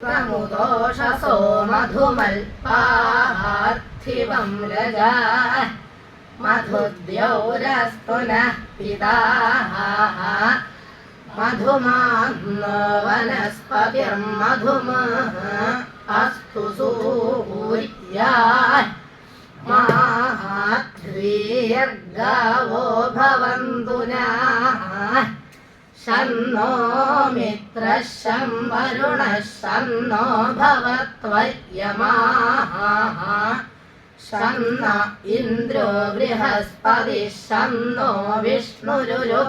പ്രമുദോഷസോ മധുമൽപാർത്ഥിവം രജ മധുദ്യൗരസ്പുനഃ പിതാ മധുമാന്നോ വനസ്പതിർമധുമ അസ്തു സൂര്യ മാധ്വീർഗാവോ ഭവന്തുനാ भवन्तु नः शन्नो मित्रः शं वरुणः शन्नो भवत्वयमाः शन्न इन्द्रो बृहस्पतिः शन्नो विष्णुरुरुक्रमाः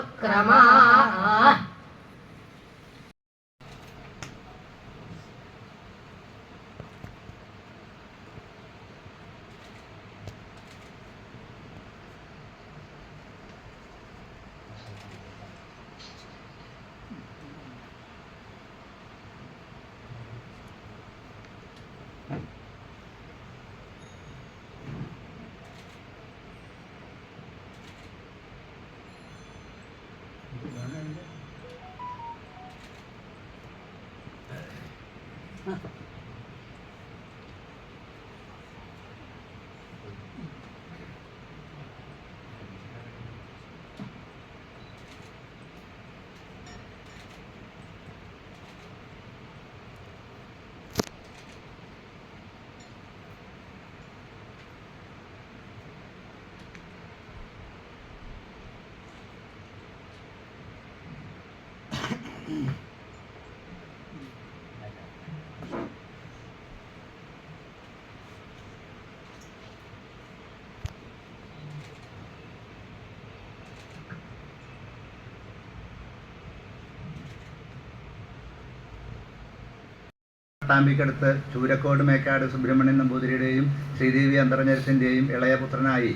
പട്ടാമ്പിക്കടുത്ത് ചൂരക്കോട് മേക്കാട് സുബ്രഹ്മണ്യൻ നമ്പൂതിരിയുടെയും ശ്രീദേവി അന്തർജനത്തിന്റെയും ഇളയ പുത്രനായി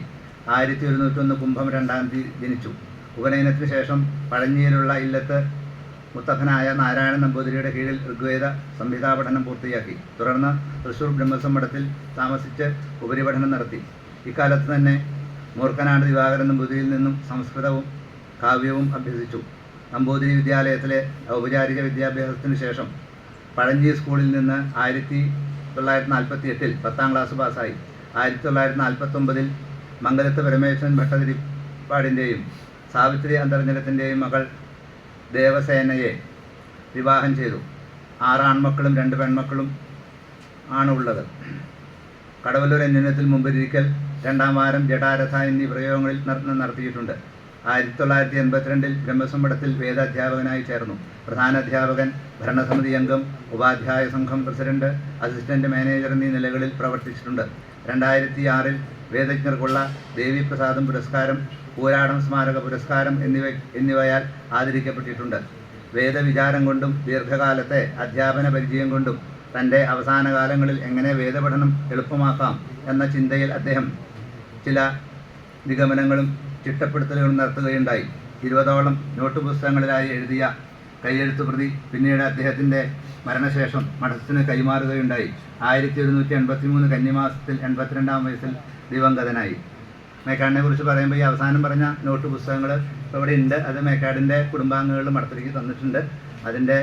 ആയിരത്തി ഒരുന്നൂറ്റൊന്ന് കുംഭം രണ്ടാം തീയതി ജനിച്ചു. ഉപനയനത്തിന് ശേഷം പഴഞ്ഞിയിലുള്ള ഇല്ലത്ത് മുത്തഫനായ നാരായണ നമ്പൂതിരിയുടെ കീഴിൽ ഋഗ്വേദ സംഹിതാ പഠനം പൂർത്തിയാക്കി. തുടർന്ന് തൃശൂർ ബ്രഹ്മസമ്മടത്തിൽ താമസിച്ച് ഉപരിപഠനം നടത്തി. ഇക്കാലത്ത് തന്നെ മൂർഖനാട് ദിവാകരൻ നമ്പൂതിരിയിൽ നിന്നും സംസ്കൃതവും കാവ്യവും അഭ്യസിച്ചു. നമ്പൂതിരി വിദ്യാലയത്തിലെ ഔപചാരിക വിദ്യാഭ്യാസത്തിന് ശേഷം പഴഞ്ചി സ്കൂളിൽ നിന്ന് ആയിരത്തി തൊള്ളായിരത്തി നാൽപ്പത്തി എട്ടിൽ പത്താം ക്ലാസ് പാസ്സായി. ആയിരത്തി തൊള്ളായിരത്തി നാൽപ്പത്തൊമ്പതിൽ മംഗലത്ത് പരമേശ്വരൻ ഭട്ടതിരിപ്പാടിന്റെയും സാവിത്രി അന്തർജനത്തിന്റെയും മകൾ ദേവസേനയെ വിവാഹം ചെയ്തു. ആറ് ആൺമക്കളും രണ്ട് പെൺമക്കളും ആണ് ഉള്ളത്. കടവല്ലൂർ അന്യനത്തിൽ മുമ്പിരിക്കൽ രണ്ടാം വാരം ജഡാരഥ എന്നീ പ്രയോഗങ്ങളിൽ നട- നടത്തിയിട്ടുണ്ട്. ആയിരത്തി തൊള്ളായിരത്തി എൺപത്തിരണ്ടിൽ ബ്രഹ്മസമ്പടത്തിൽ വേദാധ്യാപകനായി ചേർന്നു. പ്രധാന അധ്യാപകൻ ഭരണസമിതി അംഗം ഉപാധ്യായ സംഘം പ്രസിഡന്റ് അസിസ്റ്റന്റ് മാനേജർ എന്നീ നിലകളിൽ പ്രവർത്തിച്ചിട്ടുണ്ട്. രണ്ടായിരത്തി ആറിൽ വേദജ്ഞർക്കുള്ള ദേവിപ്രസാദം പുരസ്കാരം പോരാടം സ്മാരക പുരസ്കാരം എന്നിവ എന്നിവയാൽ ആദരിക്കപ്പെട്ടിട്ടുണ്ട്. വേദവിചാരം കൊണ്ടും ദീർഘകാലത്തെ അധ്യാപന പരിചയം കൊണ്ടും തന്റെ അവസാന കാലങ്ങളിൽ എങ്ങനെ വേദപഠനം എളുപ്പമാക്കാം എന്ന ചിന്തയിൽ അദ്ദേഹം ചില നിഗമനങ്ങളും ചിട്ടപ്പെടുത്തലുകളും നടത്തുകയുണ്ടായി. ഇരുപതോളം നോട്ട് പുസ്തകങ്ങളിലായി എഴുതിയ കയ്യെഴുത്തു പ്രതി പിന്നീട് അദ്ദേഹത്തിന്റെ മരണശേഷം മഠത്തിന് കൈമാറുകയുണ്ടായി. ആയിരത്തി ഒരുന്നൂറ്റി എൺപത്തി മൂന്ന് കന്നിമാസത്തിൽ എൺപത്തിരണ്ടാം വയസ്സിൽ ദിവംഗതനായി. മേക്കാടിനെ കുറിച്ച് പറയുമ്പോൾ ഈ അവസാനം പറഞ്ഞ നോട്ട് പുസ്തകങ്ങൾ ഇവിടെ ഉണ്ട്. അത് മേക്കാടിന്റെ കുടുംബാംഗങ്ങൾ മഠത്തിലേക്ക് തന്നിട്ടുണ്ട്. അതിന്റെ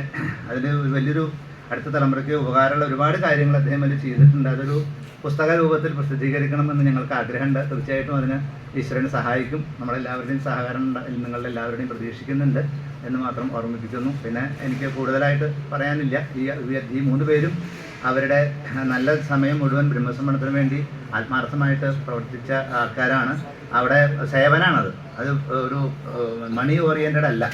അതിന് വലിയൊരു അടുത്ത തലമുറയ്ക്ക് ഉപകാരമുള്ള ഒരുപാട് കാര്യങ്ങൾ അദ്ദേഹം അതിൽ ചെയ്തിട്ടുണ്ട്. അതൊരു പുസ്തക രൂപത്തിൽ പ്രസിദ്ധീകരിക്കണമെന്ന് ഞങ്ങൾക്ക് ആഗ്രഹമുണ്ട്. തീർച്ചയായിട്ടും അതിന് ഈശ്വരന് സഹായിക്കും. നമ്മളെല്ലാവരുടെയും സഹകരണം നിങ്ങളുടെ എല്ലാവരുടെയും പ്രതീക്ഷിക്കുന്നുണ്ട്. എന്ന് മാത്രം ഓർമ്മിപ്പിക്കുന്നു. പിന്നെ എനിക്ക് കൂടുതലായിട്ട് പറയാനില്ല. ഈ ഈ- മൂന്ന് പേരും അവരുടെ നല്ല സമയം മുഴുവൻ ബ്രഹ്മസമ്മണത്തിന് വേണ്ടി ആത്മാർത്ഥമായിട്ട് പ്രവർത്തിച്ച ആൾക്കാരാണ്. അവിടെ സേവനാണത്. അത് ഒരു മണി ഓറിയന്റഡ് അല്ല.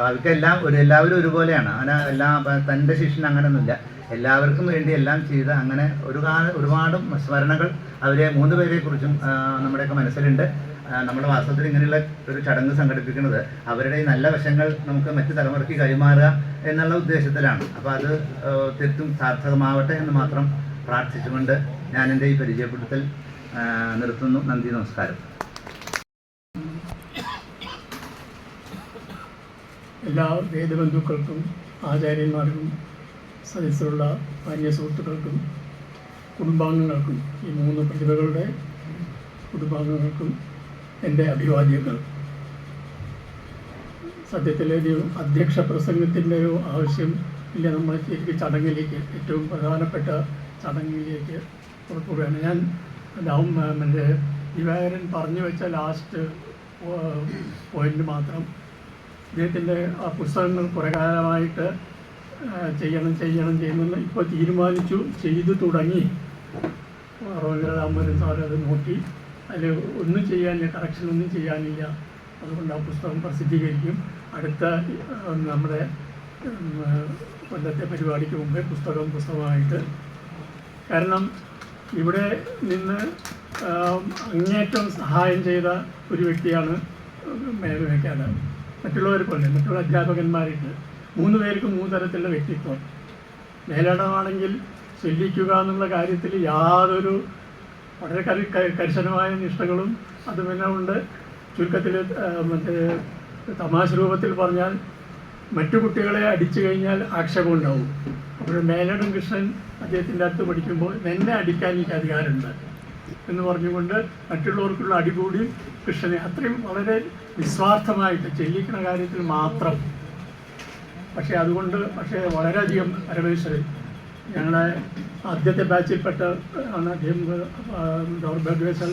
അവർക്കെല്ലാം ഒരു എല്ലാവരും ഒരുപോലെയാണ്. അങ്ങനെ എല്ലാ തന്റെ ശിഷ്യൻ അങ്ങനെയൊന്നുമില്ല എല്ലാവർക്കും വേണ്ടി എല്ലാം ചെയ്ത് അങ്ങനെ ഒരു ഒരുപാട് സ്മരണകൾ അവരെ മൂന്ന് പേരെക്കുറിച്ചും നമ്മുടെയൊക്കെ മനസ്സിലുണ്ട്. നമ്മുടെ വാസ്തവത്തിൽ ഇങ്ങനെയുള്ള ഒരു ചടങ്ങ് സംഘടിപ്പിക്കുന്നത് അവരുടെ നല്ല വശങ്ങൾ നമുക്ക് മറ്റു തലമുറയ്ക്ക് കൈമാറുക എന്നുള്ള ഉദ്ദേശത്തിലാണ്. അപ്പോൾ അത് തീർത്തും സാർത്ഥകമാവട്ടെ എന്ന് മാത്രം പ്രാർത്ഥിച്ചുകൊണ്ട് ഞാൻ എന്റെ ഈ പരിചയപ്പെടുത്തൽ നിർത്തുന്നു. നന്ദി നമസ്കാരം. എല്ലാ വേദബന്ധുക്കൾക്കും ആചാര്യന്മാർക്കും സദസ്സിലുള്ള മാന്യ സുഹൃത്തുക്കൾക്കും കുടുംബാംഗങ്ങൾക്കും ഈ മൂന്ന് പ്രതിഭകളുടെ കുടുംബാംഗങ്ങൾക്കും എന്റെ അഭിവാദ്യങ്ങൾ. സത്യത്തിൽ ഒരു അധ്യക്ഷ പ്രസംഗത്തിന്റെ ഒരു ആവശ്യം ഇല്ല. നമ്മൾ ശരിക്കും ചടങ്ങിലേക്ക് ഏറ്റവും പ്രധാനപ്പെട്ട ചടങ്ങിലേക്ക് പുറപ്പെടുകയാണ്. ഞാൻ ഡൗൺ മറ്റേ ദിവാകരൻ പറഞ്ഞു വെച്ച ലാസ്റ്റ് പോയിന്റ് മാത്രം അദ്ദേഹത്തിന്റെ ആ പുസ്തകങ്ങൾ കുറേ കാലമായിട്ട് ചെയ്യണം ചെയ്യണം ചെയ്യുമെന്ന് ഇപ്പോൾ തീരുമാനിച്ചു ചെയ്തു തുടങ്ങി. റോഹിംഗ്യ രാമൻ സാർ അത് നോക്കി. അതിൽ ഒന്നും ചെയ്യാനില്ല കറക്ഷൻ ഒന്നും ചെയ്യാനില്ല. അതുകൊണ്ട് ആ പുസ്തകം പ്രസിദ്ധീകരിക്കും. അടുത്ത നമ്മുടെ കൊല്ലത്തെ പരിപാടിക്ക് മുമ്പേ പുസ്തകം പുസ്തകമായിട്ട് കാരണം ഇവിടെ നിന്ന് അങ്ങേറ്റം സഹായം ചെയ്ത ഒരു വ്യക്തിയാണ് മേൽവയ്ക്കാട് മറ്റുള്ളവർ പോലെ മറ്റുള്ള അധ്യാപകന്മാരിട്ട് മൂന്ന് പേർക്കും മൂന്ന് തരത്തിലുള്ള വ്യക്തിത്വം. മേലടമാണെങ്കിൽ ചൊല്ലിക്കുക എന്നുള്ള കാര്യത്തിൽ യാതൊരു വളരെ കരി കരിശനമായ നിഷ്ഠകളും അതുമെല്ലാം ഉണ്ട്. ചുരുക്കത്തിൽ മറ്റേ തമാശ രൂപത്തിൽ പറഞ്ഞാൽ മറ്റു കുട്ടികളെ അടിച്ചു കഴിഞ്ഞാൽ ആക്ഷേപം ഉണ്ടാവും. അപ്പോൾ മേലടം കൃഷ്ണൻ അദ്ദേഹത്തിന്റെ അടുത്ത് പഠിക്കുമ്പോൾ എന്നെ അടിക്കാൻ എനിക്ക് അധികാരമുണ്ട് എന്ന് പറഞ്ഞുകൊണ്ട് മറ്റുള്ളവർക്കുള്ള അടികൂടി കൃഷ്ണനെ അത്രയും വളരെ നിസ്വാർത്ഥമായിട്ട് ചെല്ലിക്കുന്ന കാര്യത്തിൽ മാത്രം. പക്ഷേ അതുകൊണ്ട് പക്ഷേ വളരെയധികം പരമേശ്വരൻ ഞങ്ങളെ ആദ്യത്തെ ബാച്ചിൽപ്പെട്ട ആണ് അദ്ദേഹം ബർഗ്വേസൽ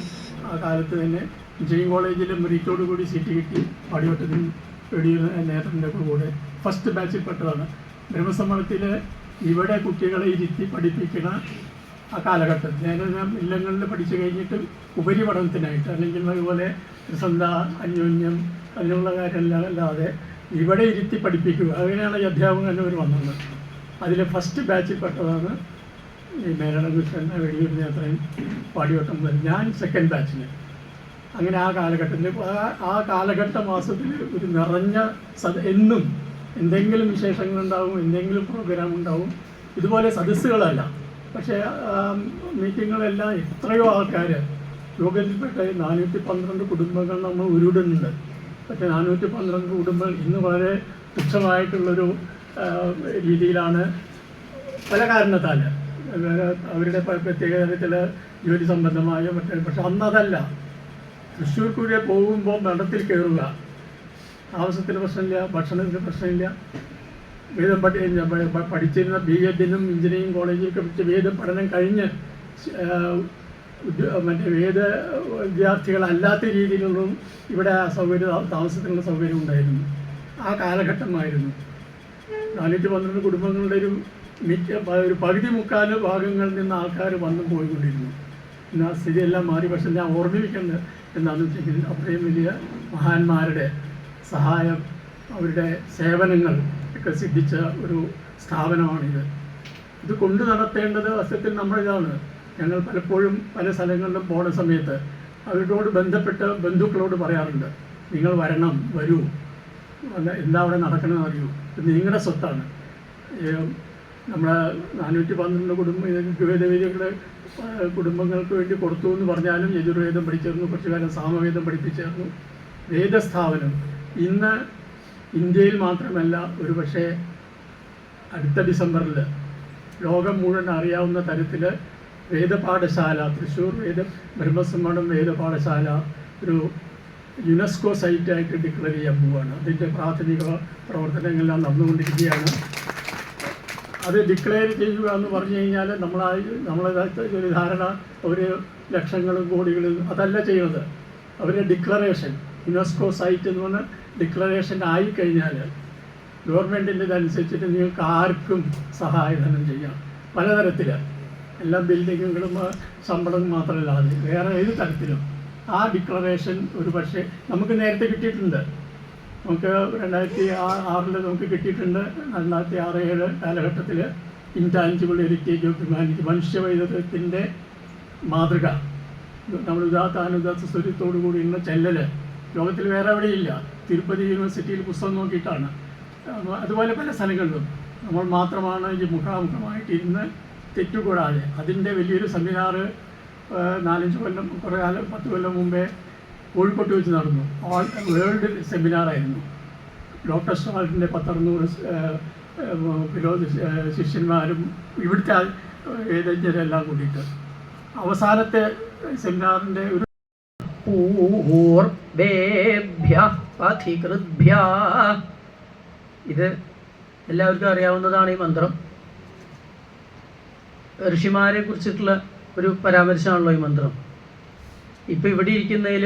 ആ കാലത്ത് തന്നെ എഞ്ചിനീയറിംഗ് കോളേജിൽ മെറിറ്റോട് കൂടി സീറ്റ് കിട്ടി. പടിവട്ടത്തിൽ വെടിയുന്ന നേതൃത്വത്തിന്റെ കൂടെ. ഫസ്റ്റ് ബാച്ചിൽപ്പെട്ടതാണ് ബ്രഹ്മസമ്മേളനത്തിൽ ഇവിടെ കുട്ടികളെ ഇരുത്തി പഠിപ്പിക്കുന്ന ആ കാലഘട്ടത്തിൽ ഞാൻ ഇല്ലങ്ങളിൽ പഠിച്ചു കഴിഞ്ഞിട്ട് ഉപരിപഠനത്തിനായിട്ട് അല്ലെങ്കിൽ അതുപോലെ ത്രിസന്ധ അന്യോന്യം അതിനുള്ള കാര്യമല്ലാതെ ഇവിടെ ഇരുത്തി പഠിപ്പിക്കുക. അങ്ങനെയാണ് ഈ അധ്യാപകൻ അവർ വന്നത്. അതിൽ ഫസ്റ്റ് ബാച്ചിൽ പെട്ടതാണ് ഈ മേലട കൃഷ്ണൻ വെടിയൂർ നേത്രയും പാടിവട്ടം മുതൽ. ഞാൻ സെക്കൻഡ് ബാച്ചിന് അങ്ങനെ ആ കാലഘട്ടത്തിൽ ആ- കാലഘട്ട മാസത്തിൽ ഒരു നിറഞ്ഞ സദ എന്നും എന്തെങ്കിലും വിശേഷങ്ങളുണ്ടാവും എന്തെങ്കിലും പ്രോഗ്രാം ഉണ്ടാവും. ഇതുപോലെ സദസ്സുകളല്ല. പക്ഷേ മീറ്റിങ്ങുകളെല്ലാം എത്രയോ ആൾക്കാർ യോഗത്തിൽപ്പെട്ട നാനൂറ്റി പന്ത്രണ്ട് കുടുംബങ്ങൾ നമ്മൾ ഉരുടുന്നുണ്ട് പക്ഷേ നാനൂറ്റി പന്ത്രണ്ട് കുടുംബങ്ങൾ ഇന്ന് വളരെ തുച്ഛമായിട്ടുള്ളൊരു രീതിയിലാണ് പല കാരണത്താൽ അവരുടെ പ്രത്യേക ചില ജോലി സംബന്ധമായ മറ്റേ പക്ഷെ അന്നതല്ല. തൃശ്ശൂർ കൂടെ പോകുമ്പോൾ വെള്ളത്തിൽ കയറുക താമസത്തിന് പ്രശ്നമില്ല ഭക്ഷണത്തിന് പ്രശ്നമില്ല. വേദം പഠി പഠിച്ചിരുന്ന ബി എഡിനും എഞ്ചിനീയറിംഗ് കോളേജിലൊക്കെ പഠിച്ച് വേദ പഠനം കഴിഞ്ഞ് മറ്റേ വേദ വിദ്യാർത്ഥികളല്ലാത്ത രീതിയിലുള്ള ഇവിടെ സൗകര്യ താമസത്തിനുള്ള സൗകര്യം ഉണ്ടായിരുന്നു. ആ കാലഘട്ടമായിരുന്നു. നാനൂറ്റി പന്ത്രണ്ട് കുടുംബങ്ങളുടെ ഒരു മിക്ക ഒരു പകുതി മുക്കാൽ ഭാഗങ്ങളിൽ നിന്ന് ആൾക്കാർ വന്നു പോയിക്കൊണ്ടിരുന്നു. ഇന്ന് ആ സ്ഥിതിയെല്ലാം മാറി. പക്ഷെ ഞാൻ ഓർമ്മിപ്പിക്കുന്നത് എന്താണെന്ന് വെച്ചിരിക്കുന്നത് അത്രയും വലിയ മഹാന്മാരുടെ സഹായം അവരുടെ സേവനങ്ങൾ ഒക്കെ സിദ്ധിച്ച ഒരു സ്ഥാപനമാണിത്. ഇത് കൊണ്ടു നടത്തേണ്ടത് വസ്തുത്തിൽ നമ്മളിതാണ്. ഞങ്ങൾ പലപ്പോഴും പല സ്ഥലങ്ങളിലും പോണ സമയത്ത് അവരോട് ബന്ധപ്പെട്ട ബന്ധുക്കളോട് പറയാറുണ്ട് നിങ്ങൾ വരണം വരൂ. എന്താ അവിടെ നടക്കണമെന്ന് അറിയൂ. നിങ്ങളുടെ സ്വത്താണ്. നമ്മളെ നാനൂറ്റി പന്ത്രണ്ട് കുടുംബ ദ്വൈതവേദികളുടെ കുടുംബങ്ങൾക്ക് വേണ്ടി കൊടുത്തു എന്ന് പറഞ്ഞാലും യജുർവേദം പഠിച്ചിരുന്നു കുറച്ചു കാലം സാമവേദം പഠിപ്പിച്ചിരുന്നു. വേദസ്ഥാപനം ഇന്ന് ഇന്ത്യയിൽ മാത്രമല്ല ഒരുപക്ഷെ അടുത്ത ഡിസംബറിൽ ലോകം മുഴുവൻ അറിയാവുന്ന തരത്തിൽ വേദപാഠശാല തൃശ്ശൂർ വേദ ബ്രഹ്മസമ്മണം വേദപാഠശാല ഒരു യുനെസ്കോ സൈറ്റായിട്ട് ഡിക്ലെയർ ചെയ്യാൻ പോവുകയാണ് അതിന്റെ പ്രാഥമിക പ്രവർത്തനങ്ങളെല്ലാം നടന്നുകൊണ്ടിരിക്കുകയാണ്. അത് ഡിക്ലെയർ ചെയ്യുക എന്ന് പറഞ്ഞു കഴിഞ്ഞാൽ നമ്മൾ നമ്മളെ ഒരു ധാരണ ഒരു ലക്ഷങ്ങളും കോടികളും അതല്ല ചെയ്യുന്നത്. അവരുടെ ഡിക്ലറേഷൻ യുനെസ്കോ സൈറ്റ് എന്ന് പറഞ്ഞ ഡിക്ലറേഷൻ ആയിക്കഴിഞ്ഞാൽ ഗവൺമെന്റിന്റെ ഇതനുസരിച്ചിട്ട് നിങ്ങൾക്ക് ആർക്കും സഹായധനം ചെയ്യാം. പലതരത്തിൽ എല്ലാ ബിൽഡിങ്ങുകളും ശമ്പളം മാത്രമല്ലാതെ വേറെ ഏത് തരത്തിലും. ആ ഡിക്ലറേഷൻ ഒരു പക്ഷേ നമുക്ക് നേരത്തെ കിട്ടിയിട്ടുണ്ട്. നമുക്ക് രണ്ടായിരത്തി ആറിൽ നമുക്ക് കിട്ടിയിട്ടുണ്ട്. രണ്ടായിരത്തി ആറ് ഏഴ് കാലഘട്ടത്തിൽ ഇൻടാഞ്ചിബിൾ ഹെറിറ്റേജ് ഓഫ് ഹ്യൂമാനിറ്റി മനുഷ്യവൈദ്യത്തിന്റെ മാതൃക. നമ്മൾ ഉദാത്ത അനുദാത്ത സ്വരത്തോടു ഇന്ന് ചെല്ലൽ ലോകത്തിൽ വേറെ എവിടെയില്ല. തിരുപ്പതി യൂണിവേഴ്സിറ്റിയിൽ പുസ്തകം നോക്കിയിട്ടാണ്. അതുപോലെ പല സ്ഥലങ്ങളിലും നമ്മൾ മാത്രമാണ് ഈ മുഖാമുഖമായിട്ട് ഇന്ന് തെറ്റുകൂടാതെ അതിന്റെ വലിയൊരു സെമിനാറ് നാലഞ്ച് കൊല്ലം കുറേ കാലം പത്ത് കൊല്ലം മുമ്പേ കോഴിക്കോട്ട് വെച്ച് നടന്നു. ഓൾ വേൾഡ് സെമിനാറായിരുന്നു ഡോക്ടർ സ്റ്റാളിന്റെ പത്തറുന്നൂറ് വിരോധ ശിഷ്യന്മാരും ഇവിടുത്തെ ഏതജ്ഞരെല്ലാം കൂടിയിട്ട്. അവസാനത്തെ സെമിനാറിന്റെ ഒരു ഇത് എല്ലാവർക്കും അറിയാവുന്നതാണ് ഈ മന്ത്രം. ഋഷിമാരെ കുറിച്ചിട്ടുള്ള ഒരു പരാമർശമാണല്ലോ ഈ മന്ത്രം. ഇപ്പം ഇവിടെ ഇരിക്കുന്നതിൽ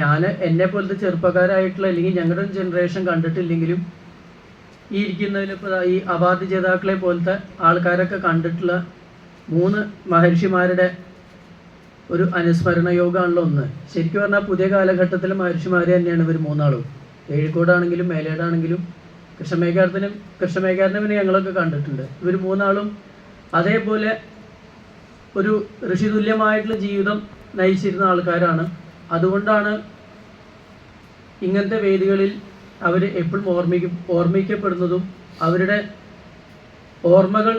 ഞാൻ എന്നെ പോലത്തെ ചെറുപ്പക്കാരായിട്ടുള്ള അല്ലെങ്കിൽ ഞങ്ങളുടെ ജനറേഷൻ കണ്ടിട്ടില്ലെങ്കിലും ഈ ഇരിക്കുന്നതിൽ ഈ അവാർഡ് ജേതാക്കളെ പോലത്തെ ആൾക്കാരൊക്കെ കണ്ടിട്ടുള്ള മൂന്ന് മഹർഷിമാരുടെ ഒരു അനുസ്മരണ യോഗമാണല്ലോ ഒന്ന്. ശരിക്കും പറഞ്ഞാൽ പുതിയ കാലഘട്ടത്തിൽ മഹർഷിമാർ തന്നെയാണ് ഇവർ മൂന്നാളും. ഏഴിക്കോടാണെങ്കിലും മേലേടാണെങ്കിലും കൃഷ്ണമേഘാരത്തിനും കൃഷ്ണമേഘാരനെ പിന്നെ ഞങ്ങളൊക്കെ കണ്ടിട്ടുണ്ട്. ഇവർ മൂന്നാളും അതേപോലെ ഒരു ഋഷിതുല്യമായിട്ടുള്ള ജീവിതം നയിച്ചിരുന്ന ആൾക്കാരാണ്. അതുകൊണ്ടാണ് ഇങ്ങനത്തെ വേദികളിൽ അവർ എപ്പോഴും ഓർമ്മിക്ക ഓർമ്മിക്കപ്പെടുന്നതും അവരുടെ ഓർമ്മകൾ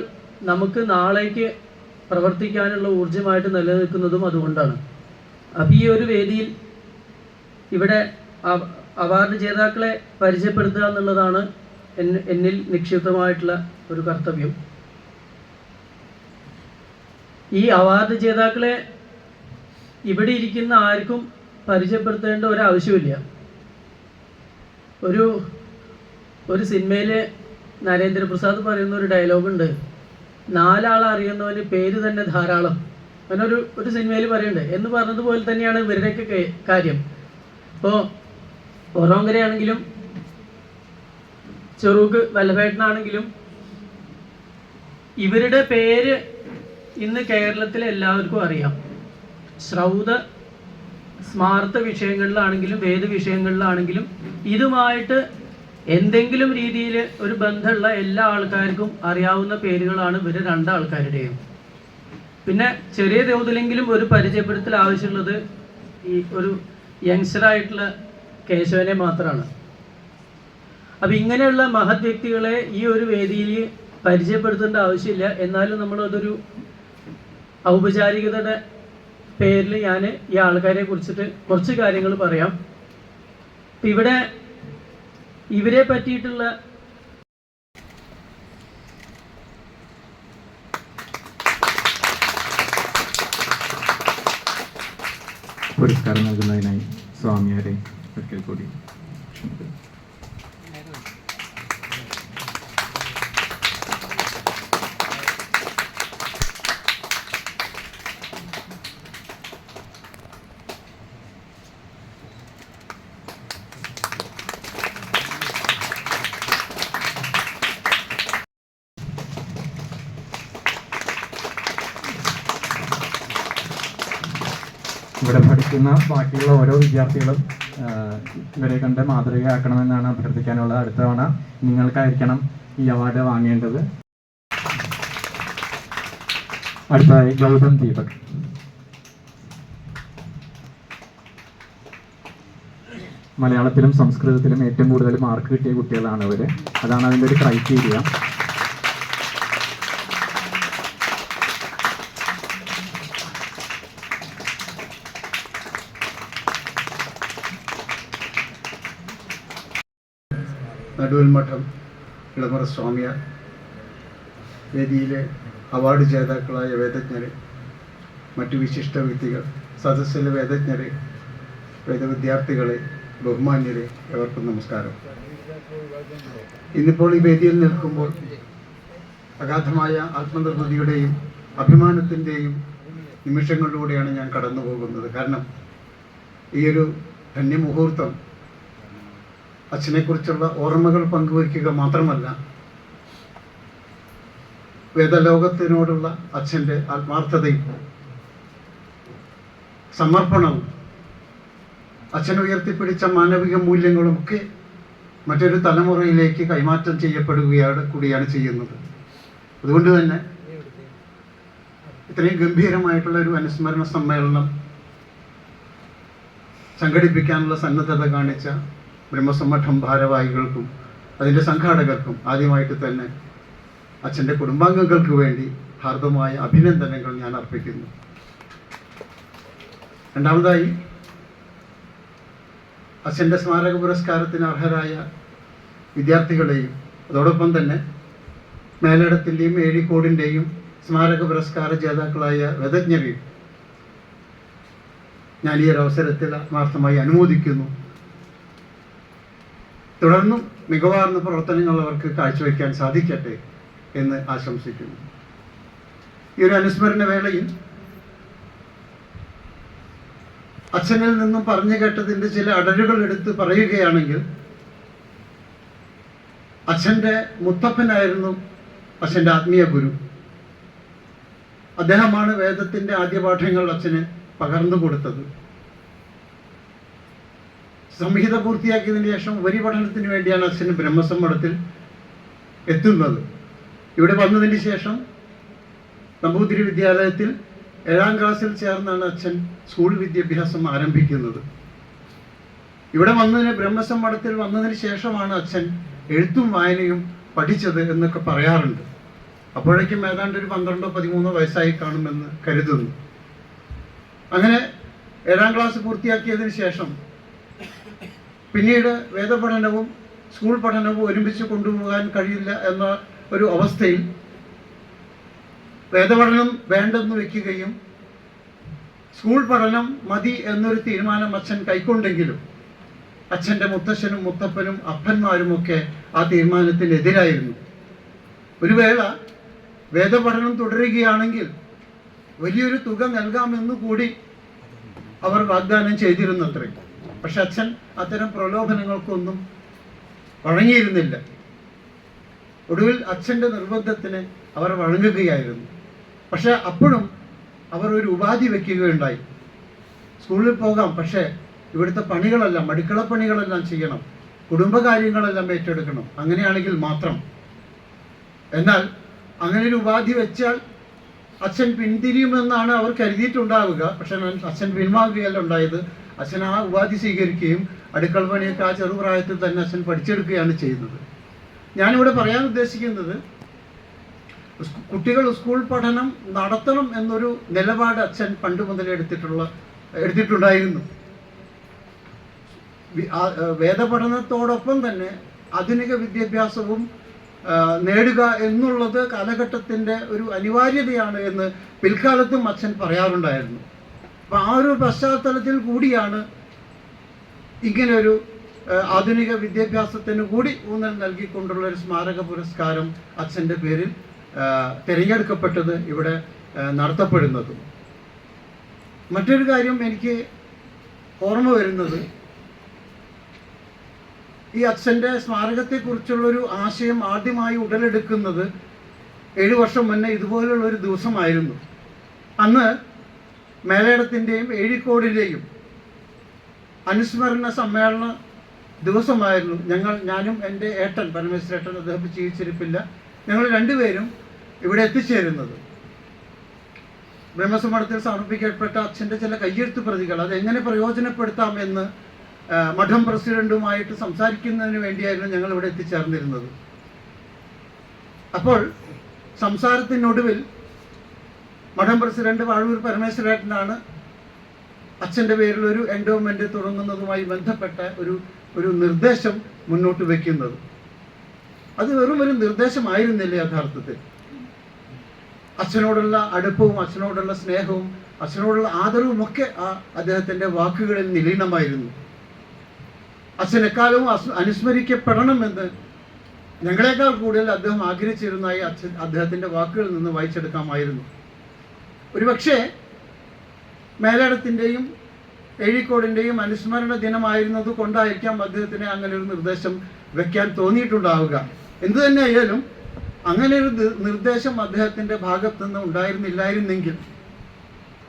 നമുക്ക് നാളേക്ക് പ്രവർത്തിക്കാനുള്ള ഊർജമായിട്ട് നിലനിൽക്കുന്നതും അതുകൊണ്ടാണ്. അപ്പം ഈ ഒരു വേദിയിൽ ഇവിടെ അവാർഡ് ജേതാക്കളെ പരിചയപ്പെടുത്തുക എന്നുള്ളതാണ് എന്നിൽ നിക്ഷിപ്തമായിട്ടുള്ള ഒരു കർത്തവ്യം. ഈ അവാർഡ് ജേതാക്കളെ ഇവിടെ ഇരിക്കുന്ന ആർക്കും പരിചയപ്പെടുത്തേണ്ട ഒരു ആവശ്യമില്ല. ഒരു ഒരു സിനിമയിൽ നരേന്ദ്രപ്രസാദ് പറയുന്ന ഒരു ഡയലോഗുണ്ട് നാലാളെ അറിയുന്നവന് പേര് തന്നെ ധാരാളം. അങ്ങനെ ഒരു സിനിമയിൽ പറയുന്നുണ്ട്. എന്ന് പറഞ്ഞതുപോലെ തന്നെയാണ് ഇവരുടെയൊക്കെ കാര്യം. ഇപ്പോൾ ഒറോങ്കരയാണെങ്കിലും ചെറുക്ക് വല്ലഭേട്ടനാണെങ്കിലും ഇവരുടെ പേര് ഇന്ന് കേരളത്തിലെ എല്ലാവർക്കും അറിയാം. ശ്രൗത സ്മാർത്ത വിഷയങ്ങളിലാണെങ്കിലും വേദ വിഷയങ്ങളിലാണെങ്കിലും ഇതുമായിട്ട് എന്തെങ്കിലും രീതിയിൽ ഒരു ബന്ധമുള്ള എല്ലാ ആൾക്കാർക്കും അറിയാവുന്ന പേരുകളാണ് ഇവർ രണ്ടാൾക്കാരുടെയും. പിന്നെ ചെറിയ തോതിലെങ്കിലും ഒരു പരിചയപ്പെടുത്തൽ ആവശ്യമുള്ളത് ഈ ഒരു യങ്സ്റ്ററായിട്ടുള്ള കേശവനെ മാത്രമാണ് അപ്പം ഇങ്ങനെയുള്ള മഹത് വ്യക്തികളെ ഈ ഒരു വേദിയിൽ പരിചയപ്പെടുത്തേണ്ട ആവശ്യമില്ല. എന്നാലും നമ്മൾ അതൊരു ഔപചാരികതയുടെ പേരിൽ ഞാൻ ഈ ആൾക്കാരെ കുറിച്ചിട്ട് കുറച്ച് കാര്യങ്ങൾ പറയാം. ഇവിടെ ഇവരെ പറ്റിയിട്ടുള്ള പുരസ്കാരം നൽകുന്നതിനായി സ്വാമിയാരെ ഒരിക്കൽ കൂടി ഇവിടെ പഠിക്കുന്ന ബാക്കിയുള്ള ഓരോ വിദ്യാർത്ഥികളും ഇവരെ കണ്ട് മാതൃകയാക്കണമെന്നാണ് അഭ്യർത്ഥിക്കാനുള്ളത് അടുത്ത തവണ നിങ്ങൾക്കായിരിക്കണം ഈ അവാർഡ് വാങ്ങേണ്ടത്. അടുത്തതായി ഗൗതം ദീപക്. മലയാളത്തിലും സംസ്കൃതത്തിലും ഏറ്റവും കൂടുതൽ മാർക്ക് കിട്ടിയ കുട്ടികളാണ് ഇവർ അതാണ് അതിന്റെ ഒരു ക്രൈറ്റീരിയ മഠം ഇളമറ സ്വാമിയാർ വേദിയിലെ അവാർഡ് ജേതാക്കളായ വേദജ്ഞരെ മറ്റു വിശിഷ്ട വ്യക്തികൾ സദസ്സിലെ വേദജ്ഞരെ വേദവിദ്യാർത്ഥികളെ ബഹുമാന്യരെ എവർക്കും നമസ്കാരം. ഇന്നിപ്പോൾ ഈ വേദിയിൽ നിൽക്കുമ്പോൾ അഗാധമായ ആത്മനിർമ്മിതിയുടെയും അഭിമാനത്തിന്റെയും നിമിഷങ്ങളിലൂടെയാണ് ഞാൻ കടന്നു പോകുന്നത് കാരണം ഒരു ധന്യമുഹൂർത്തം അച്ഛനെക്കുറിച്ചുള്ള ഓർമ്മകൾ പങ്കുവയ്ക്കുക മാത്രമല്ല വേദലോകത്തിനോടുള്ള അച്ഛന്റെ ആത്മാർത്ഥതയും സമർപ്പണവും അച്ഛൻ ഉയർത്തിപ്പിടിച്ച മാനവിക മൂല്യങ്ങളും ഒക്കെ മറ്റൊരു തലമുറയിലേക്ക് കൈമാറ്റം ചെയ്യപ്പെടുകയാണ് കൂടിയാണ് ചെയ്യുന്നത്. അതുകൊണ്ട് തന്നെ ഇത്രയും ഗംഭീരമായിട്ടുള്ള ഒരു അനുസ്മരണ സമ്മേളനം സംഘടിപ്പിക്കാനുള്ള സന്നദ്ധത കാണിച്ച ബ്രഹ്മസമ്മഠം ഭാരവാഹികൾക്കും അതിന്റെ സംഘാടകർക്കും ആദ്യമായിട്ട് തന്നെ അച്ഛന്റെ കുടുംബാംഗങ്ങൾക്ക് വേണ്ടി ഹാർദമായ അഭിനന്ദനങ്ങൾ ഞാൻ അർപ്പിക്കുന്നു. രണ്ടാമതായി അച്ഛന്റെ സ്മാരക പുരസ്കാരത്തിന് അർഹരായ വിദ്യാർത്ഥികളെയും അതോടൊപ്പം തന്നെ മേലടത്തിന്റെയും ഏഴിക്കോടിന്റെയും സ്മാരക പുരസ്കാര ജേതാക്കളായ വിദഗ്ഞരെയും ഞാൻ ഈ ഒരു അവസരത്തിൽ ആത്മാർത്ഥമായി അനുമോദിക്കുന്നു. തുടർന്നും മികവാർന്ന പ്രവർത്തനങ്ങൾ അവർക്ക് കാഴ്ചവെക്കാൻ സാധിക്കട്ടെ എന്ന് ആശംസിക്കുന്നു. ഈ ഒരു അനുസ്മരണ വേളയിൽ അച്ഛനിൽ നിന്നും പറഞ്ഞു കേട്ടതിന്റെ ചില അടരുകൾ എടുത്ത് പറയുകയാണെങ്കിൽ അച്ഛന്റെ മുത്തപ്പനായിരുന്നു അച്ഛന്റെ ആത്മീയ ഗുരു. അദ്ദേഹമാണ് വേദത്തിന്റെ ആദ്യ പാഠങ്ങൾ അച്ഛന് പകർന്നു കൊടുത്തത്. സംഹിത പൂർത്തിയാക്കിയതിന് ശേഷം ഉപരിപഠനത്തിന് വേണ്ടിയാണ് അച്ഛന് ബ്രഹ്മസമ്മടത്തിൽ എത്തുന്നത്. ഇവിടെ വന്നതിന് ശേഷം നമ്പൂതിരി വിദ്യാലയത്തിൽ ഏഴാം ക്ലാസ്സിൽ ചേർന്നാണ് അച്ഛൻ സ്കൂൾ വിദ്യാഭ്യാസം ആരംഭിക്കുന്നത്. ഇവിടെ വന്നതിന് ബ്രഹ്മസമ്മടത്തിൽ വന്നതിന് ശേഷമാണ് അച്ഛൻ എഴുത്തും വായനയും പഠിച്ചത് എന്നൊക്കെ പറയാറുണ്ട്. അപ്പോഴേക്കും ഏതാണ്ട് ഒരു പന്ത്രണ്ടോ പതിമൂന്നോ വയസ്സായി കാണുമെന്ന് കരുതുന്നു. അങ്ങനെ ഏഴാം ക്ലാസ് പൂർത്തിയാക്കിയതിന് ശേഷം പിന്നീട് വേദപഠനവും സ്കൂൾ പഠനവും ഒരുമിച്ച് കൊണ്ടുപോകാൻ കഴിയില്ല എന്ന ഒരു അവസ്ഥയിൽ വേദപഠനം വേണ്ടെന്ന് വയ്ക്കുകയും സ്കൂൾ പഠനം മതി എന്നൊരു തീരുമാനം അച്ഛൻ കൈക്കൊണ്ടെങ്കിലും അച്ഛന്റെ മുത്തശ്ശനും മുത്തപ്പനും അപ്പന്മാരുമൊക്കെ ആ തീരുമാനത്തിനെതിരായിരുന്നു ഒരു വേള വേദപഠനം തുടരുകയാണെങ്കിൽ വലിയൊരു തുക നൽകാമെന്ന് കൂടി അവർ വാഗ്ദാനം ചെയ്തിരുന്നത്രേ. പക്ഷെ അച്ഛൻ അത്തരം പ്രലോഭനങ്ങൾക്കൊന്നും വഴങ്ങിയിരുന്നില്ല. ഒടുവിൽ അച്ഛന്റെ നിർബന്ധത്തിന് അവർ വഴങ്ങുകയായിരുന്നു. പക്ഷെ അപ്പോഴും അവർ ഒരു ഉപാധി വയ്ക്കുകയുണ്ടായി സ്കൂളിൽ പോകാം പക്ഷേ ഇവിടുത്തെ പണികളെല്ലാം അടുക്കള പണികളെല്ലാം ചെയ്യണം. കുടുംബകാര്യങ്ങളെല്ലാം ഏറ്റെടുക്കണം. അങ്ങനെയാണെങ്കിൽ മാത്രം. എന്നാൽ അങ്ങനെ ഒരു ഉപാധി വെച്ചാൽ അച്ഛൻ പിന്തിരിയുമെന്നാണ് അവർ കരുതിയിട്ടുണ്ടാവുക. പക്ഷെ അച്ഛൻ പിന്മാറുകയല്ല ഉണ്ടായത്. അച്ഛൻ ആ ഉപാധി സ്വീകരിക്കുകയും അടുക്കള പണിയൊക്കെ ആ ചെറുപ്രായത്തിൽ തന്നെ അച്ഛൻ പഠിച്ചെടുക്കുകയാണ് ചെയ്യുന്നത്. ഞാനിവിടെ പറയാൻ ഉദ്ദേശിക്കുന്നത് കുട്ടികൾ സ്കൂൾ പഠനം നടത്തണം എന്നൊരു നിലപാട് അച്ഛൻ പണ്ട് മുതലേ എടുത്തിട്ടുള്ള എടുത്തിട്ടുണ്ടായിരുന്നു. വേദപഠനത്തോടൊപ്പം തന്നെ ആധുനിക വിദ്യാഭ്യാസവും നേടുക എന്നുള്ളത് കാലഘട്ടത്തിന്റെ ഒരു അനിവാര്യതയാണ് എന്ന് പിൽക്കാലത്തും അച്ഛൻ പറയാറുണ്ടായിരുന്നു. അപ്പം ആ ഒരു പശ്ചാത്തലത്തിൽ കൂടിയാണ് ഇങ്ങനൊരു ആധുനിക വിദ്യാഭ്യാസത്തിന് കൂടി ഊന്നൽ നൽകിക്കൊണ്ടുള്ള ഒരു സ്മാരക പുരസ്കാരം അച്ഛന്റെ പേരിൽ തിരഞ്ഞെടുക്കപ്പെട്ടത് ഇവിടെ നടത്തപ്പെടുന്നതും. മറ്റൊരു കാര്യം എനിക്ക് ഓർമ്മ വരുന്നത്. ഈ അച്ഛന്റെ സ്മാരകത്തെക്കുറിച്ചുള്ളൊരു ആശയം ആദ്യമായി ഉടലെടുക്കുന്നത് ഏഴു വർഷം മുന്നേ ഇതുപോലുള്ള ഒരു ദിവസമായിരുന്നു. അന്ന് മേലേടത്തിന്റെയും ഏഴിക്കോടിന്റെയും അനുസ്മരണ സമ്മേളന ദിവസമായിരുന്നു. ഞങ്ങൾ ഞാനും എന്റെ ഏട്ടൻ പരമേശ്വരേട്ടൻ അദ്ദേഹം ജീവിച്ചിരിപ്പില്ല. ഞങ്ങൾ രണ്ടുപേരും ഇവിടെ എത്തിച്ചേരുന്നത്. ബ്രഹ്മസമ്മേളനത്തിൽ സമർപ്പിക്കപ്പെട്ട അച്ഛന്റെ ചില കയ്യെഴുത്ത് പ്രതികൾ അത് എങ്ങനെ പ്രയോജനപ്പെടുത്താമെന്ന് എന്ന് മഠം പ്രസിഡന്റുമായിട്ട് സംസാരിക്കുന്നതിന് വേണ്ടിയായിരുന്നു ഞങ്ങൾ ഇവിടെ എത്തിച്ചേർന്നിരുന്നത്. അപ്പോൾ സംസാരത്തിനൊടുവിൽ മഠം പ്രസിഡന്റ് വാഴൂർ പരമേശ്വരേട്ടനാണ് അച്ഛന്റെ പേരിൽ ഒരു എൻഡോമെന്റ് തുടങ്ങുന്നതുമായി ബന്ധപ്പെട്ട ഒരു ഒരു നിർദ്ദേശം മുന്നോട്ട് വെക്കുന്നത്. അത് വെറും ഒരു നിർദ്ദേശമായിരുന്നില്ല യഥാർത്ഥത്തിൽ. അച്ഛനോടുള്ള അടുപ്പവും അച്ഛനോടുള്ള സ്നേഹവും അച്ഛനോടുള്ള ആദരവും ഒക്കെ ആ അദ്ദേഹത്തിന്റെ വാക്കുകളിൽ നിലീനമായിരുന്നു. അസ് അനുസ്മരിക്കപ്പെടണമെന്ന് ഞങ്ങളെക്കാൾ കൂടുതൽ അദ്ദേഹം ആഗ്രഹിച്ചിരുന്നതായി അച്ഛൻ അദ്ദേഹത്തിന്റെ വാക്കുകളിൽ നിന്ന് വായിച്ചെടുക്കാമായിരുന്നു. ഒരുപക്ഷേ മേലടത്തിന്റെയും എഴിക്കോടിന്റെയും അനുസ്മരണ ദിനമായിരുന്നത് കൊണ്ടായിരിക്കാം അദ്ദേഹത്തിന് അങ്ങനെ ഒരു നിർദ്ദേശം വെക്കാൻ തോന്നിയിട്ടുണ്ടാവുക. എന്തു തന്നെ ആയാലും അങ്ങനെ ഒരു നിർദ്ദേശം അദ്ദേഹത്തിന്റെ ഭാഗത്തുനിന്ന് ഉണ്ടായിരുന്നില്ലായിരുന്നെങ്കിൽ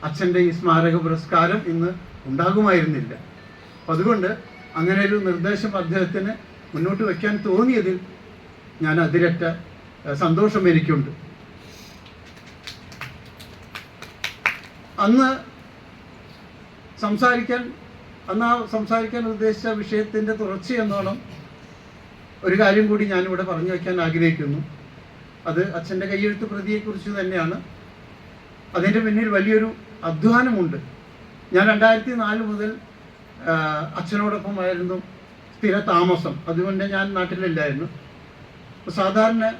അച്ഛന്റെ ഈ സ്മാരക പുരസ്കാരം ഇന്ന് ഉണ്ടാകുമായിരുന്നില്ല. അതുകൊണ്ട് അങ്ങനെ ഒരു നിർദ്ദേശം അദ്ദേഹത്തിന് മുന്നോട്ട് വയ്ക്കാൻ തോന്നിയതിൽ ഞാൻ അതിരറ്റ സന്തോഷം എനിക്കുണ്ട്. അന്ന് സംസാരിക്കാൻ അന്ന് ആ സംസാരിക്കാൻ ഉദ്ദേശിച്ച വിഷയത്തിന്റെ തുടർച്ചയെന്നോണം ഒരു കാര്യം കൂടി ഞാനിവിടെ പറഞ്ഞു വയ്ക്കാൻ ആഗ്രഹിക്കുന്നു. അത് അച്ഛന്റെ കയ്യെഴുത്ത് പ്രതിയെക്കുറിച്ച് തന്നെയാണ്. അതിന്റെ പിന്നിൽ വലിയൊരു അധ്വാനമുണ്ട്. ഞാൻ രണ്ടായിരത്തി നാല് മുതൽ അച്ഛനോടൊപ്പമായിരുന്നു സ്ഥിര താമസം. അതുകൊണ്ട് ഞാൻ നാട്ടിലില്ലായിരുന്നു. സാധാരണ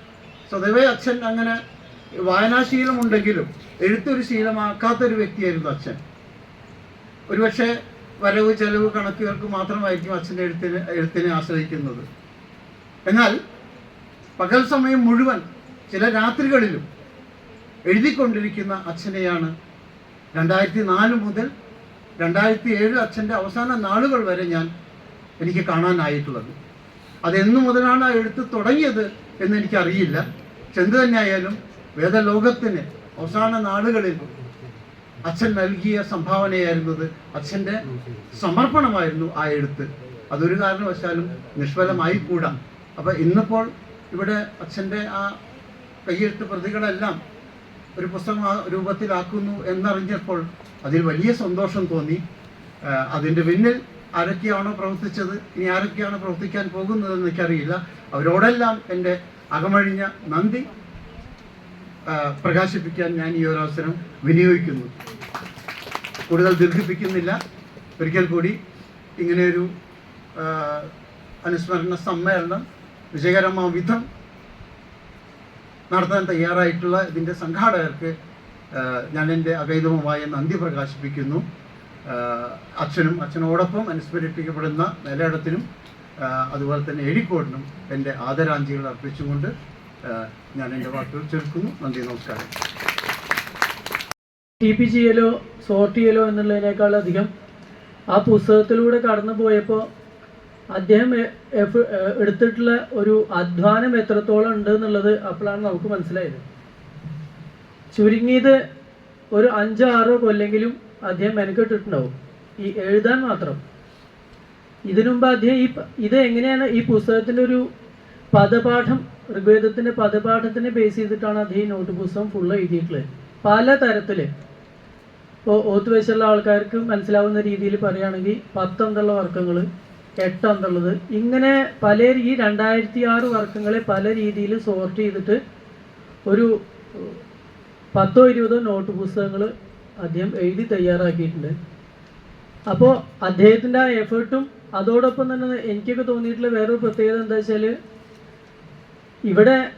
സ്വതവേ അച്ഛൻ അങ്ങനെ വായനാശീലമുണ്ടെങ്കിലും എഴുത്തൊരു ശീലമാക്കാത്ത ഒരു വ്യക്തിയായിരുന്നു അച്ഛൻ. ഒരുപക്ഷെ വരവ് ചെലവ് കണക്കുകൾക്ക് മാത്രമായിരിക്കും അച്ഛന്റെ എഴുത്തിന് എഴുത്തിനെ ആശ്രയിക്കുന്നത്. എന്നാൽ പകൽ സമയം മുഴുവൻ ചില രാത്രികളിലും എഴുതിക്കൊണ്ടിരിക്കുന്ന അച്ഛനെയാണ് രണ്ടായിരത്തി നാല് മുതൽ രണ്ടായിരത്തി ഏഴ് അച്ഛന്റെ അവസാന നാളുകൾ വരെ ഞാൻ എനിക്ക് കാണാനായിട്ടുള്ളത്. അതെന്നു മുതലാണ് ആ എഴുത്ത് തുടങ്ങിയത് എന്ന് എനിക്കറിയില്ല. പക്ഷെ എന്ത് തന്നെയായാലും വേദലോകത്തിന് അവസാന നാടുകളിൽ അച്ഛൻ നൽകിയ സംഭാവനയായിരുന്നത് അച്ഛന്റെ സമർപ്പണമായിരുന്നു ആ എഴുത്ത്. അതൊരു കാരണവശാലും നിഷ്ഫലമായി കൂടാ അപ്പം ഇന്നിപ്പോൾ ഇവിടെ അച്ഛന്റെ ആ കയ്യെഴുത്ത് പ്രതികളെല്ലാം ഒരു പുസ്തകം രൂപത്തിലാക്കുന്നു എന്നറിഞ്ഞപ്പോൾ അതിൽ വലിയ സന്തോഷം തോന്നി. അതിന്റെ പിന്നിൽ ആരൊക്കെയാണോ പ്രവർത്തിച്ചത് ഇനി ആരൊക്കെയാണ് പ്രവർത്തിക്കാൻ പോകുന്നതെന്ന് എനിക്കറിയില്ല. അവരോടെല്ലാം എന്റെ അകമഴിഞ്ഞ നന്ദി. പ്രകാശിപ്പിക്കാൻ ഞാൻ ഈ ഒരു അവസരം വിനിയോഗിക്കുന്നു. കൂടുതൽ ദീർഘിപ്പിക്കുന്നില്ല. ഒരിക്കൽ കൂടി ഇങ്ങനെയൊരു അനുസ്മരണ സമ്മേളനം വിജയകരമായ വിധം നടത്താൻ തയ്യാറായിട്ടുള്ള ഇതിന്റെ സംഘാടകർക്ക് ഞാൻ എന്റെ അകൈതവുമായ നന്ദി പ്രകാശിപ്പിക്കുന്നു. അച്ഛനും അച്ഛനോടൊപ്പം അനുസ്മരിപ്പിക്കപ്പെടുന്ന നിലയിടത്തിനും അതുപോലെ തന്നെ എഴിക്കോടിനും എന്റെ ആദരാഞ്ജലികൾ അർപ്പിച്ചുകൊണ്ട് ഞാൻ എന്റെ വാക്കുകൾ ചേർക്കുന്നു നന്ദി നമസ്കാരം. ടി പി ചെയ്യലോ സോർട്ട് ചെയ്യലോ എന്നുള്ളതിനേക്കാൾ അധികം ആ പുസ്തകത്തിലൂടെ കടന്നു പോയപ്പോൾ അദ്ദേഹം എടുത്തിട്ടുള്ള ഒരു അധ്വാനം എത്രത്തോളം ഉണ്ട് എന്നുള്ളത് അപ്പോഴാണ് നമുക്ക് മനസ്സിലായത്. ചുരുങ്ങിയത് ഒരു അഞ്ചോ ആറോ കൊല്ലെങ്കിലും അദ്ദേഹം മെനക്കെട്ടിട്ടുണ്ടാവും. ഈ എഴുതാൻ മാത്രം. ഇതിനുമുമ്പ് അദ്ദേഹം ഈ ഇത് എങ്ങനെയാണ് ഈ പുസ്തകത്തിന്റെ ഒരു പദപാഠം ഋഗ്വേദത്തിന്റെ പദപാഠത്തിനെ ബേസ് ചെയ്തിട്ടാണ് അദ്ദേഹം ഈ നോട്ട് പുസ്തകം ഫുള്ള് എഴുതിയിട്ടുള്ളത്. പല തരത്തിൽ ഇപ്പോൾ ഓത്ത് വയസ്സുള്ള ആൾക്കാർക്ക് മനസ്സിലാവുന്ന രീതിയിൽ പറയുകയാണെങ്കിൽ പത്തന്തുള്ള വർക്കങ്ങൾ എട്ടന്തുള്ളത് ഇങ്ങനെ പല ഈ രണ്ടായിരത്തി ആറ് വർക്കങ്ങളെ പല രീതിയിൽ സോർട്ട് ചെയ്തിട്ട് ഒരു പത്തോ ഇരുപതോ നോട്ട് പുസ്തകങ്ങൾ അദ്ദേഹം എഴുതി തയ്യാറാക്കിയിട്ടുണ്ട്. അപ്പോൾ അദ്ദേഹത്തിന്റെ ആ എഫേർട്ടും അതോടൊപ്പം തന്നെ എനിക്കൊക്കെ തോന്നിയിട്ടുള്ള വേറൊരു പ്രത്യേകത എന്താ വെച്ചാൽ ഇവിടെ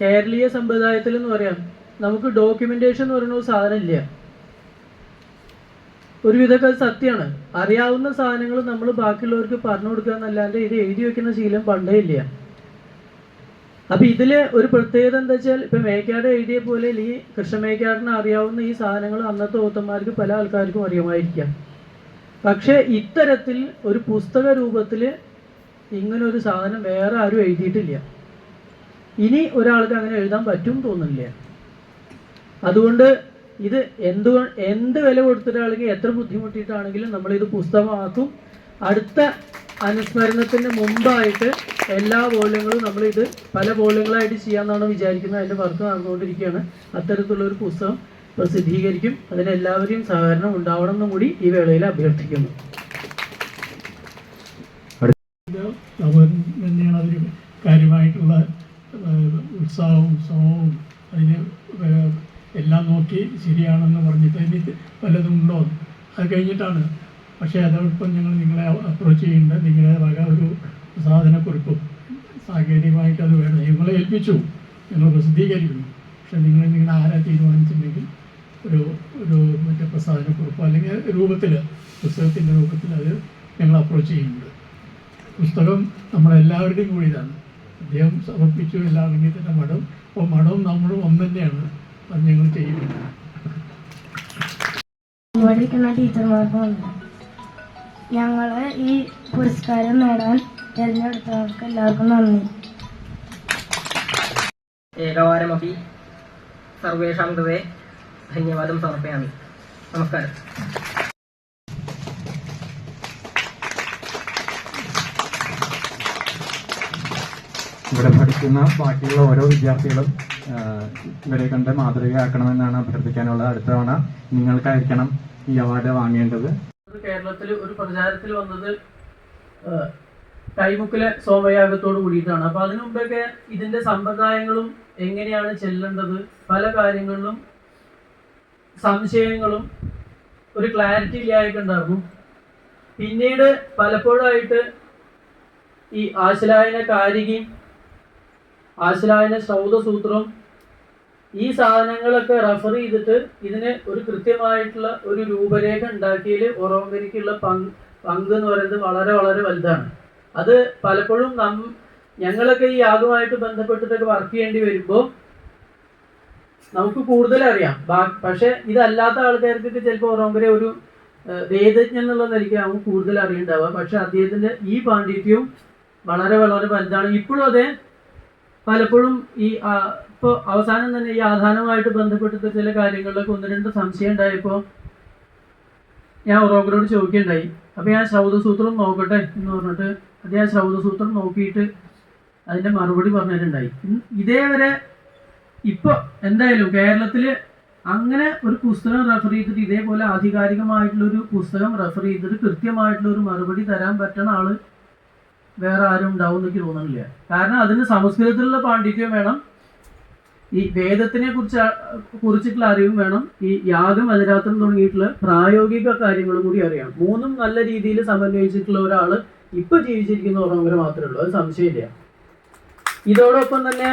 കേരളീയ സമ്പ്രദായത്തിൽ എന്ന് പറയാം നമുക്ക് ഡോക്യുമെന്റേഷൻ എന്ന് പറയുന്ന ഒരു സാധനം ഇല്ല. ഒരുവിധമൊക്കെ അത് സത്യമാണ്. അറിയാവുന്ന സാധനങ്ങൾ നമ്മൾ ബാക്കിയുള്ളവർക്ക് പറഞ്ഞു കൊടുക്കുക എന്നല്ലാണ്ട് ഇത് എഴുതി വെക്കുന്ന ശീലം പണ്ടേ ഇല്ല. അപ്പൊ ഇതിൽ ഒരു പ്രത്യേകത എന്താ വെച്ചാൽ ഇപ്പൊ മേക്കാട് എഴുതിയ പോലെ ഈ കൃഷ്ണമേക്കാടിന് അറിയാവുന്ന ഈ സാധനങ്ങൾ അന്നത്തെ ഓത്തന്മാർക്ക് പല ആൾക്കാർക്കും അറിയുമായിരിക്കാം. പക്ഷെ ഇത്തരത്തിൽ ഒരു പുസ്തക രൂപത്തിൽ ഇങ്ങനെ ഒരു സാധനം വേറെ ആരും എഴുതിയിട്ടില്ല. ഇനി ഒരാൾക്ക് അങ്ങനെ എഴുതാൻ പറ്റും തോന്നില്ല അതുകൊണ്ട് ഇത് എന്തു എന്ത് വില കൊടുത്തിട്ടാണെങ്കിൽ എത്ര ബുദ്ധിമുട്ടിയിട്ടാണെങ്കിലും നമ്മളിത് പുസ്തകമാക്കും. അടുത്ത അനുസ്മരണത്തിന് മുമ്പായിട്ട് എല്ലാ വോള്യങ്ങളും നമ്മളിത് പല വോള്യങ്ങളായിട്ട് ചെയ്യാമെന്നാണ് വിചാരിക്കുന്നത്. അതിന്റെ വർക്ക് നടന്നുകൊണ്ടിരിക്കുകയാണ്. അത്തരത്തിലുള്ള ഒരു പുസ്തകം പ്രസിദ്ധീകരിക്കും. അതിന് എല്ലാവരെയും സഹകരണം ഉണ്ടാവണം എന്നും കൂടി ഈ വേളയിൽ അഭ്യർത്ഥിക്കുന്നു. അവൻ തന്നെയാണ് അതിന് കാര്യമായിട്ടുള്ള ഉത്സാഹവും ശ്രമവും അതിന് എല്ലാം നോക്കി ശരിയാണെന്ന് പറഞ്ഞിട്ട് അതിന് വല്ലതും ഉണ്ടോ? അത് കഴിഞ്ഞിട്ടാണ്. പക്ഷേ അതോടൊപ്പം ഞങ്ങൾ നിങ്ങളെ അപ്രോച്ച് ചെയ്യേണ്ട നിങ്ങളുടെ വക ഒരു സാധനക്കുറിപ്പും സാങ്കേതികമായിട്ട് അത് വേണം. ഞങ്ങളെ ഏൽപ്പിച്ചു. ഞങ്ങൾ പ്രസിദ്ധീകരിക്കുന്നു. പക്ഷേ നിങ്ങൾ നിങ്ങളുടെ ആരാ തീരുമാനിച്ചിട്ടുണ്ടെങ്കിൽ ഒരു ഒരു മറ്റേ പ്രസാധനക്കുറിപ്പോ അല്ലെങ്കിൽ രൂപത്തിൽ പുസ്തകത്തിന്റെ രൂപത്തിൽ അത് ഞങ്ങൾ അപ്രോച്ച് ചെയ്യുന്നുണ്ട്. പുസ്തകം നമ്മളെല്ലാവരുടെയും കൂടി ഇതാണ് അദ്ദേഹം സമർപ്പിച്ചു എല്ലാ തന്നെ മഠം അപ്പോൾ മഠവും നമ്മളും ഒന്ന് തന്നെയാണ്. അത് ഞങ്ങൾ ചെയ്യുന്നത്. ടീച്ചർമാർക്കും ഞങ്ങളെ ഈ പുരസ്കാരം നേടാൻ തിരഞ്ഞെടുത്തവർക്ക് എല്ലാവർക്കും നന്ദി. ഏകവാരമപി സർവേഷാം കൃതേ. ധന്യവാദം സമർപ്പയാമി. നമസ്കാരം. ഇവിടെ പഠിക്കുന്ന ബാക്കിയുള്ള ഓരോ വിദ്യാർത്ഥികളും ഇവരെ കണ്ട് മാതൃകയാക്കണമെന്നാണ് അഭ്യർത്ഥിക്കാനുള്ളത് അടുത്ത തവണ നിങ്ങൾക്കായിരിക്കണം ഈ അവാർഡ് വാങ്ങേണ്ടത്. കേരളത്തിൽ ഒരു പ്രചാരത്തിൽ വന്നത് കൈമുക്കിലെ സോമയാഗത്തോട് കൂടിയിട്ടാണ്. അപ്പൊ അതിനു മുമ്പൊക്കെ ഇതിന്റെ സമ്പ്രദായങ്ങളും എങ്ങനെയാണ് ചെല്ലേണ്ടത്? പല കാര്യങ്ങളിലും സംശയങ്ങളും ഒരു ക്ലാരിറ്റി ഇല്ലായിട്ടുണ്ടാകും പിന്നീട് പലപ്പോഴായിട്ട് ഈ ആശലായന കാരികയും ആശലായന സൂത്രം ഈ സാധനങ്ങളൊക്കെ റഫർ ചെയ്തിട്ട് ഇതിന് ഒരു കൃത്യമായിട്ടുള്ള ഒരു രൂപരേഖ ഉണ്ടാക്കിയതിൽ ഒറോങ്കരിക്കുള്ള പങ്ക് പങ്ക് എന്ന് പറയുന്നത് വളരെ വളരെ വലുതാണ്. അത് പലപ്പോഴും നം ഞങ്ങളൊക്കെ ഈ യാഗമായിട്ട് ബന്ധപ്പെട്ടിട്ടൊക്കെ വർക്ക് ചെയ്യേണ്ടി വരുമ്പോൾ നമുക്ക് കൂടുതൽ അറിയാം. പക്ഷെ ഇതല്ലാത്ത ആൾക്കാർക്കൊക്കെ ചിലപ്പോൾ ഓരോങ്കര ഒരു വേദജ്ഞ വേദജ്ഞൻ എന്നുള്ള നിലയ്ക്ക് നമുക്ക് കൂടുതൽ അറിയുണ്ടാവുക. പക്ഷെ അദ്ദേഹത്തിന്റെ ഈ പാണ്ഡിത്യവും വളരെ വളരെ വലുതാണ്. ഇപ്പോഴും അതെ പലപ്പോഴും ഈ ഇപ്പോൾ അവസാനം തന്നെ ഈ ആധാനവുമായിട്ട് ബന്ധപ്പെട്ട ചില കാര്യങ്ങളിലൊക്കെ ഒന്ന് രണ്ട് സംശയം ഉണ്ടായപ്പോൾ ഞാൻ ഒറോക്കരോട് ചോദിക്കുകയുണ്ടായി. അപ്പോൾ ഞാൻ ശ്രൗതസൂത്രം നോക്കട്ടെ എന്ന് പറഞ്ഞിട്ട് അത് ഞാൻ ശ്രൗതസൂത്രം നോക്കിയിട്ട് അതിന്റെ മറുപടി പറഞ്ഞിട്ടുണ്ടായി. ഇതേവരെ ഇപ്പോൾ എന്തായാലും കേരളത്തിൽ അങ്ങനെ ഒരു പുസ്തകം റെഫർ ചെയ്തിട്ട് ഇതേപോലെ ആധികാരികമായിട്ടുള്ളൊരു പുസ്തകം റെഫർ ചെയ്തിട്ട് കൃത്യമായിട്ടുള്ള ഒരു മറുപടി തരാൻ പറ്റുന്ന ആൾ വേറെ ആരും ഉണ്ടാവും എനിക്ക് തോന്നുന്നില്ല കാരണം അതിന് സംസ്കൃതത്തിലുള്ള പാണ്ഡിത്യം വേണം. ഈ വേദത്തിനെ കുറിച്ച് കുറിച്ചിട്ടുള്ള അറിവും വേണം. ഈ യാഗം അതിരാത്രം തുടങ്ങിയിട്ടുള്ള പ്രായോഗിക കാര്യങ്ങളും കൂടി അറിയാം മൂന്നും നല്ല രീതിയിൽ സമന്വയിച്ചിട്ടുള്ള ഒരാൾ ഇപ്പൊ ജീവിച്ചിരിക്കുന്ന ഓർമ്മ മാത്രമേ ഉള്ളൂ. അത് സംശയമില്ല. ഇതോടൊപ്പം തന്നെ